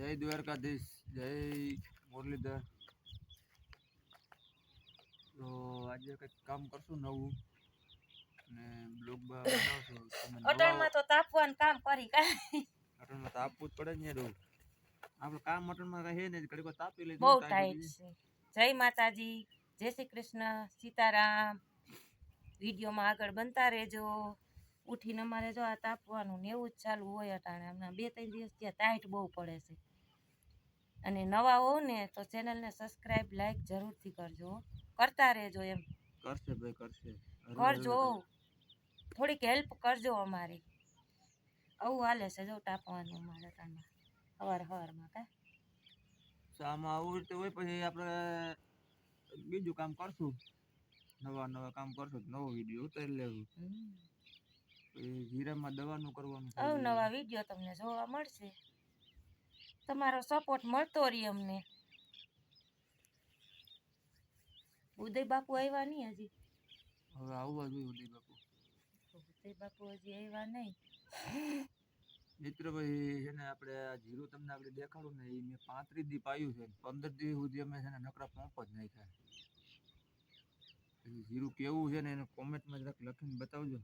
જય દ્વારકાધીશ જય મુરલીધર. તો આજે કંઈક કામ કરશું નવું અને બ્લોગ બનાવશું. અટણમાં તો તાપવાનું કામ કરી કાંઈ. અટણમાં તાપવું જ પડે ને યાર આપણે કામ અટણમાં કઈ ને ઘડીક તાપી લઈ બહુ ટાઈટ છે. જય માતાજી જય શ્રી કૃષ્ણ સીતારામ. વિડીયોમાં આગળ બનતા રહેજો. ઉઠીને અમારે જો આ તાપવાનું ને એવું જ ચાલુ હોય અટાણે. હમણાં બે ત્રણ દિવસ ત્યાં ટાઈટ બહુ પડે છે. અને નવા હો ને તો ચેનલને સબસ્ક્રાઇબ લાઈક જરૂરથી કરજો કરતા રહેજો એમ. કરશે ભાઈ કરશે. કરજો. થોડીક હેલ્પ કરજો અમારી. આવું હાલે છે જો તાપવાનું અમારે અટાણમાં સવાર સવારમાં કા? આમાં આવું રીતે હોય પછી આપણે બીજું કામ કરશું. નવા નવા કામ કરશું તો નવો વીડિયો ઉતારી લેવું. જીરામાં દવાનું કરવાનું. અવનવા વીડિયો તમને જોવા મળશે. તમારો સપોર્ટ મળતો રહી અમને. ઉદય બાપુ આવ્યા નહીં હજી? હવે આવવા જોઈએ ઉદય બાપુ. ઉદય બાપુ હજી આવ્યા નહીં. મિત્ર ભાઈ છે ને આપણે આ જીરું તમને આપણે દેખાડું ને એ મેં પાંત્રીસ દી પાયું છે પંદર દી સુધી અમે છે ને નકરા પંપ જ નાખ્યા. પછી જીરું કેવું છે ને એને કોમેન્ટમાં જરાક લખીને બતાવજો.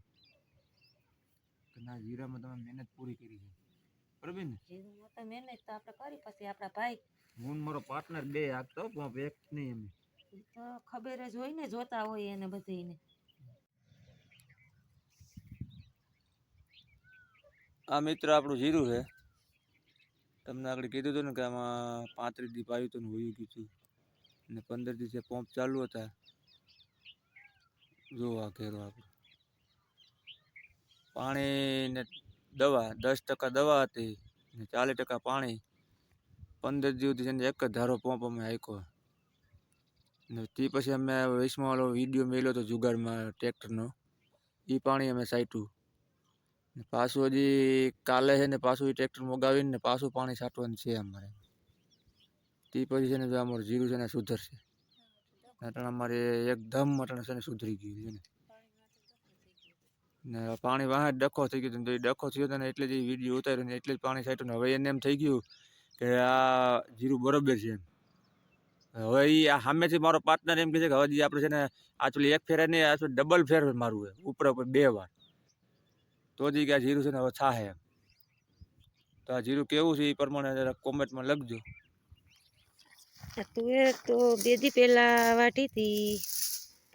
કે ના જીરામાં તમે મહેનત પૂરી કરી છે. બરાબર ને તો મહેનત તો આપણે કરી પછી આપણા ભાઈ હું મારો પાર્ટનર બે આપતો પણ એક નહીં એમ. ઈ તો ખબર જ હોય ને જોતા હોય એને બધીને. આ મિત્ર આપણું જીરું છે. તમને આગળ કીધું હતું ને કે આમાં પાંત્રીસ દીપ આવ્યું હતું ને હોયું ગયું હતું. ને પંદર દિવસે પંપ ચાલુ હતા. જોવા આ ઘેરો આપણું પાણી ને દવા, દસ ટકા દવા હતી ને ચાલીસ ટકા પાણી. પંદર દિવસ ને એક જ ધારો પંપ અમે હાંક્યો ને તે પછી અમે વીસમાં વાળો વીડિયો મેળ્યો હતો જુગારમાં ટ્રેક્ટરનો. એ પાણી અમે સાટ્યું ને પાછું હજી કાલે છે ને પાછું ટ્રેક્ટર મગાવીને ને પાછું પાણી છાંટવાનું છે અમારે. તે પછી છે ને અમારું જીરું છે ને સુધરશે. અટાણે અમારે એકદમ અટાણે છે ને સુધરી ગયું છે ને. ને પાણી વાહે ડખો થઈ ગયો હતો તો એ ડખો થયો હતો ને એટલે જ એ વીડિયો ઉતાર્યો ને એટલે જ પાણી છાંટ્યું ને હવે એને એમ થઈ ગયું કે આ જીરું બરોબર છે એમ. હવે એ આ સામેથી મારો પાર્ટનર એમ કહે છે કે હવે આપણે છે ને આચુલી એક ફેરે નહીં આ ડબલ ફેર મારવું છે ઉપર ઉપર બે વાર. તો જ કે આ જીરું છે ને હવે છાહે એમ. તો આ જીરું કેવું છે એ પ્રમાણે જરા કોમેન્ટમાં લખજો. તું એ તો બેદી પહેલાં વાટી હતી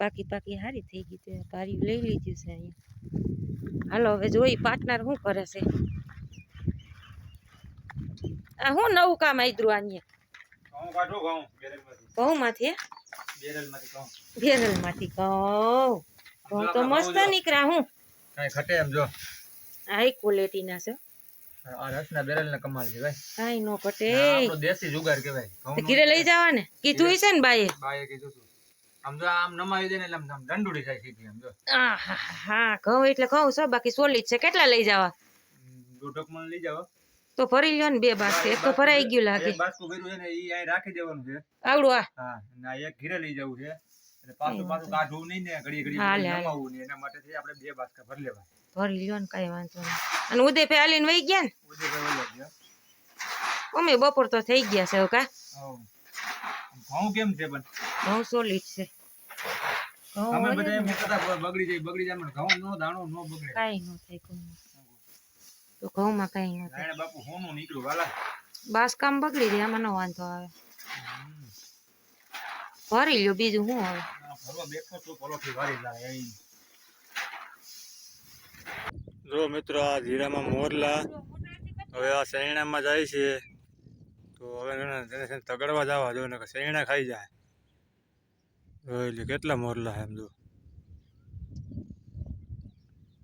પાકી પાકી સારી થઈ ગઈ તે પારી લઈ લીધી છે અહીંયા. હાલો હવે જોઈ પાર્ટનર શું કરે છે? આ શું નવું કામ આદરું અહીંયા? ઘઉં ઘઉંમાંથી હે? બેરલમાંથી ઘઉં. ઘઉં. તો મસ્ત નીકળ્યા હું? ઘટે એમ જો. હાઈ ક્વોલિટીના છે. આ રસના બેરલને કમાલ છે ભાઈ. કાંઈ નો ઘટે. દેશી જુગાર કહેવાય. ઘીરે લઈ જવા ને કીધું છે ને બાઈએ? કીધું આમ નમાવી દે ને એટલે આમ આમ દંડુડી થાય સીધી આમ હા ઘઉં એટલે ઘઉં છે બાકી સોલિડ છે. કેટલા લઈ જવા? દોઢક મણ લઈ જાવ. તો ભરી લ્યો ને બે બાસ્કેટ એક તો ભરાઈ ગયું લાગે. એક બાસ્કું ભર્યું છે ને ઈ અહીં રાખી દેવાનું છે. આવડું આ હા ના એક ઘીરે લઈ જવું છે. એટલે પાછું પાછું કાઢવું નહીં ને ઘડી ઘડી હાલે, હાલે. એના માટે થઈ આપણે બે બાસ્કા ભરી લેવા ભરી લ્યો ને કઈ વાંધો નહીં. અને ઉદય ભાઈ હાલીને વહી ગયા ને? ઉદય ભાઈ ઓલો અમે બપોર તો થઈ ગયા છે કા. ઘઉં કેમ છે પણ? ઘઉં સોલિડ છે. તમે બધા એમ કહેતા બગડી જાય બગડી જાય પણ ઘઉં નો દાણો નો બગડે. કાઈ નો થાય ઘઉંમાં. તો ઘઉંમાં કાઈ નો થાય. બાપુ હોનું નીકળ્યું વાલા. બાસકામ બગડી જાય આમાં નો વાંધો આવે. ભરી લ્યો બીજું શું હવે ભરવા બેઠો તો પલોઠી ભરી એમ. જો મિત્રો આ જીરામાં મોરલા. હવે આ શેરણામાં જાય છે. તો હવે એને તગડવા જવા જો ને શેણા ખાઈ જાય. જોઈ લે કેટલા મોરલા એમ જો.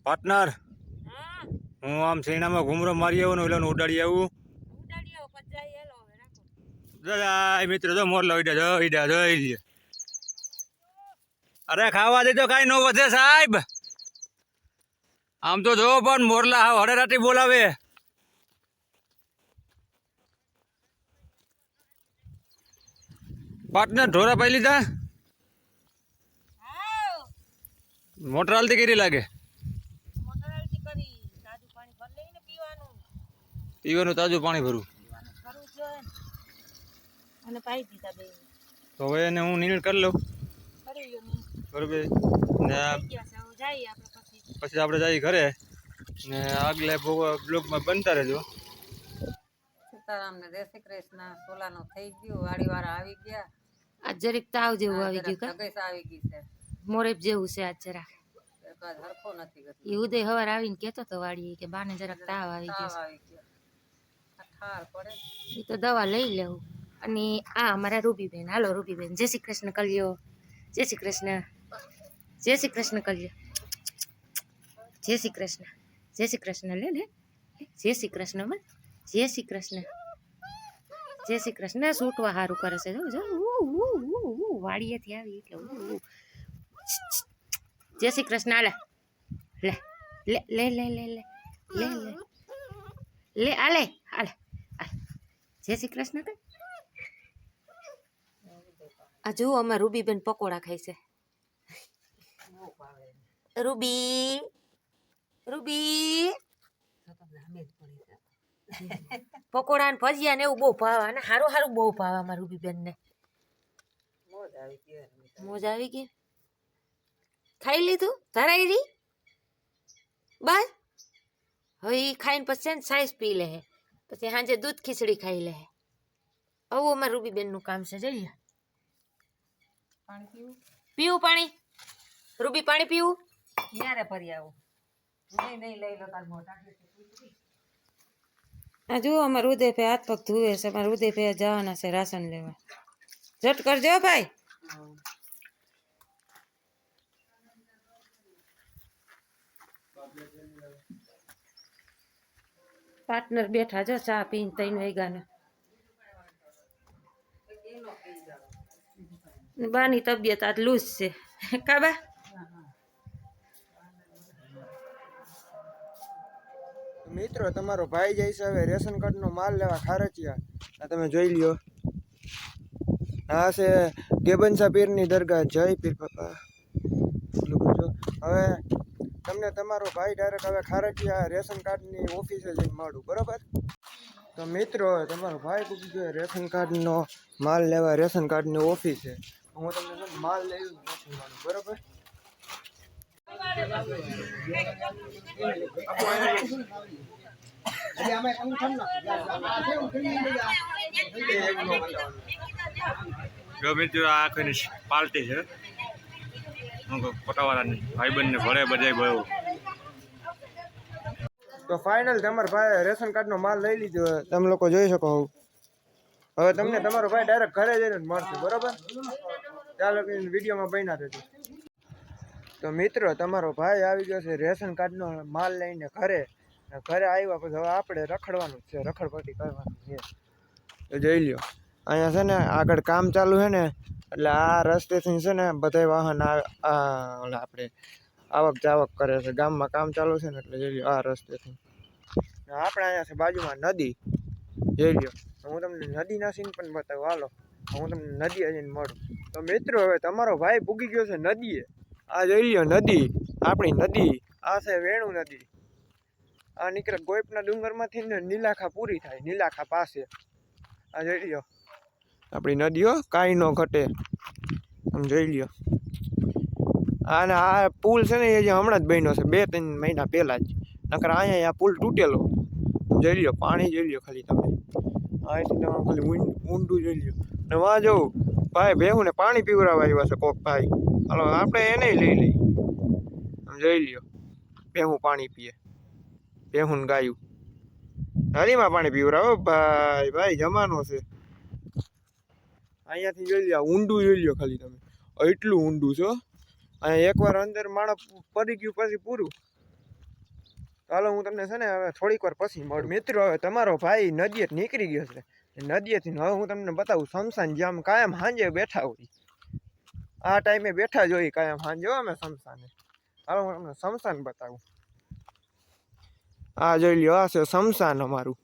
પાર્ટનર હું. આમ શેણામાં ઘૂમરો મારી આવું ને ઓલાને ઉડાડી આવું. દાદા મિત્ર જો મોરલા ઉડ્યા જો ઉડ્યા જોઈ લે અરે ખાવા દીધો કાંઈ ન વધે સાહેબ. આમ તો જો પણ મોરલા હડે રાટી બોલાવે. પાટના ઢોરા પાઈ લીધા? મોટર હાલતી કરી લાગે? પીવાનું. તાજું પાણી ભરું. તો હવે એને હું નીણ કરી લઉં. બરોબર. ને પછી. આપણે જઈએ ઘરે. ને આગલા બ્લોકમાં બનતા રહેજો. સીતારામને જય શ્રી કૃષ્ણ સોલાનું થઈ ગયું વાડીવાળા આવી ગયા. આ જરીક તાવ જેવું આવી ગયું કા? આવી ગઈ છે. મોરેપ જેવું છે આજ જરાક. એક જ હરખો નથી ગયો. એ ઉદય હવાર આવીને કેતો તો વાડી કે બાને જરાક તાવ આવી ગયો આવી ગયો. ઠાર પડે. એ તો દવા લઈ લેવું. અને આ અમારા રૂબીબેન હાલો રૂબીબેન જય શ્રી કૃષ્ણ કલ્યો. જય શ્રી કૃષ્ણ. જય શ્રી કૃષ્ણ કલ્યો. જય શ્રી કૃષ્ણ. જય શ્રી કૃષ્ણ. લે લે. જય શ્રી કૃષ્ણ બોલ જય શ્રી કૃષ્ણ. જય શ્રી કૃષ્ણ. સૂટવા સારું કરે છે. જો વાડીએથી આવી એટલે. જય શ્રી કૃષ્ણ. આલે. લે લે લે લે લે લે લે લે. લે આલે આલે જય શ્રી કૃષ્ણ કઈ આ જુઓ અમાર રૂબીબેન પકોડા ખાય છે. Ruby Ruby. પકોડા ને ભજીયા ને એવું બહુ ભાવે અને સારું સારું બહુ ભાવે અમાર રૂબીબેન ને મોજ આવી ગઈ? ખાઈ લીધું? ધરાઈ રહી? બસ હવે ઈ ખાઈને પછી ને સાઈઝ પી લે પછી સાંજે દૂધ ખીચડી ખાઈ લે. આવું અમાર રૂબીબેનનું કામ છે જઈએ પીવું? પીવું પાણી? રૂબી પાણી પીવું? ક્યારે ફરી આવું? નહીં નહીં લઈ લો તાર મોટા આ જુઓ, અમારા ઉદયભાઈ હાથ પગ ધુવે છે. અમારા ઉદયભાઈ જવાના છે રાશન લેવા. ઝટ કરજો ભાઈ. પાર્ટનર બેઠા જો ચા પીને ત્રણ વાગ્યાના બાની તબિયત આજ લૂઝ છે. કાબા મિત્રો, તમારો ભાઈ જાય છે હવે રેશન કાર્ડનો માલ લેવા ખારચિયા તમે જોઈ લ્યો. હા છે ગેબનસા પીરની દરગાહ. જય પીર બાપા. હવે તમને તમારો ભાઈ ડાયરેક્ટ હવે ખારચિયા રેશન કાર્ડની ઓફિસે જઈને મળું, બરાબર? તો મિત્રો, તમારો ભાઈ પૂછી ગયો રેશન કાર્ડનો માલ લેવા, રેશન કાર્ડની ઓફિસે. હું તમને માલ લઈ નથી બરોબર? જો મિત્રો આ આખીની પાર્ટી છે. પટાવાળાની ભાઈબંધને ભરે બધે ગયો. તો ફાઇનલ તમારા ભાઈ રેશન કાર્ડનો માલ લઈ લીધો તમે લોકો જોઈ શકો હવે. તમને તમારો ભાઈ ડાયરેક્ટ ઘરે જઈને મળશે, બરોબર? ચાલો વિડીયોમાં બન્યા રહેજો. તો મિત્રો, તમારો ભાઈ આવી ગયો છે રેશન કાર્ડનો માલ લઈને ઘરે. ઘરે આવ્યા પછી હવે આપણે રખડવાનું છે, રખડપટ્ટી કરવાનું છે. જોઈ લ્યો, અહીંયા છે ને આગળ કામ ચાલુ છે ને, એટલે આ રસ્તેથી છે ને બધા વાહન આપણે આવક જાવક કરે છે. ગામમાં કામ ચાલુ છે ને, એટલે જોઈ લ્યો આ રસ્તેથી. આપણે અહીંયા છે બાજુમાં નદી. જોઈ લ્યો, હું તમને નદીના સીન પણ બતાવું. હાલો, હું તમને નદી આવીને મળું. તો મિત્રો, હવે તમારો ભાઈ પૂગી ગયો છે નદીએ. આ જોઈ લ્યો, નદી. આપણી નદી. આ છે વેણુ નદી. આ નીકળે ગોયપના ડુંગરમાંથી ને નીલાખા પૂરી થાય, નીલાખા પાસે. આ જોઈ લ્યો. આપણી નદીઓ કાંઈ ન ઘટે. આમ જોઈ લ્યો. અને આ પુલ છે ને એ જે હમણાં જ બન્યો છે, બે ત્રણ મહિના પહેલાં જ. નકર અહીંયા આ પુલ તૂટેલો. જોઈ લ્યો, પાણી જોઈ લ્યો ખાલી તમે. અહીંથી તમે ખાલી ઊંડ- જોઈ લ્યો. ને વાં જવું ભાઈ ભેહુંને પાણી પીવરાવા આવ્યા છે કોક ભાઈ. હાલો, આપણે એને લઈ લઈ આમ જોઈ લ્યો. ભેહું પાણી પીએ. ભેહું ગાયું. નદીમાં પાણી પીવરાવો ભાઈ ભાઈ, જમાનો છે. અહીંયાથી જોઈ લ્યો ઊંડું જોઈ લ્યો ખાલી તમે. એટલું ઊંડું છો અહીંયા એકવાર અંદર માણસ પડી ગયું પછી પૂરું. ચાલો હું તમને છે ને હવે થોડીક વાર પછી મળું. મિત્રો, હવે તમારો ભાઈ નદીએ નીકળી ગયો છે. નદીએથી હવે હું તમને બતાવું, શમશાન જ્યાં કાયમ સાંજે બેઠા હોય. આ ટાઈમે બેઠા જોઈ કાયમ સાંજે. અમે શમશાને. હવે હું તમને શમશાન બતાવું. આ જોઈ લ્યો, આ છે શમશાન અમારું.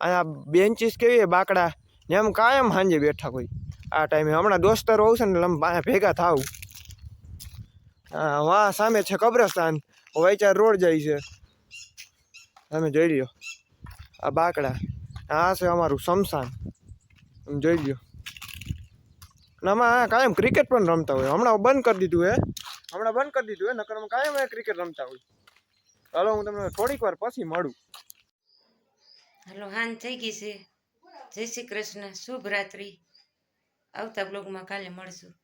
અહીંયા બેન્ચીસ કેવી છે, બાકડા? ને એમ કાયમ સાંજે બેઠા હોય. આ ટાઈમે હમણાં દોસ્તારો આવશે ને, એટલે ભેગા થાવ. હા વાં સામે છે કબ્રસ્તાન. વૈચાર રોડ જાય છે. તમે જોઈ લ્યો, આ બાકડા. આ છે અમારું શમશાન. તમે જોઈ લ્યો. અને આમાં કાયમ ક્રિકેટ પણ રમતા હોય. હમણાં બંધ કરી દીધું હે. હમણાં બંધ કરી દીધું હે, નકર કાયમ ક્રિકેટ રમતા હોય. હાલો, હું તમને થોડીક વાર પછી મળું. હાલો, હાન થઈ ગઈ છે. જય શ્રી કૃષ્ણ. શુભ રાત્રિ. આવતા બ્લોગમાં કાલે મળશું.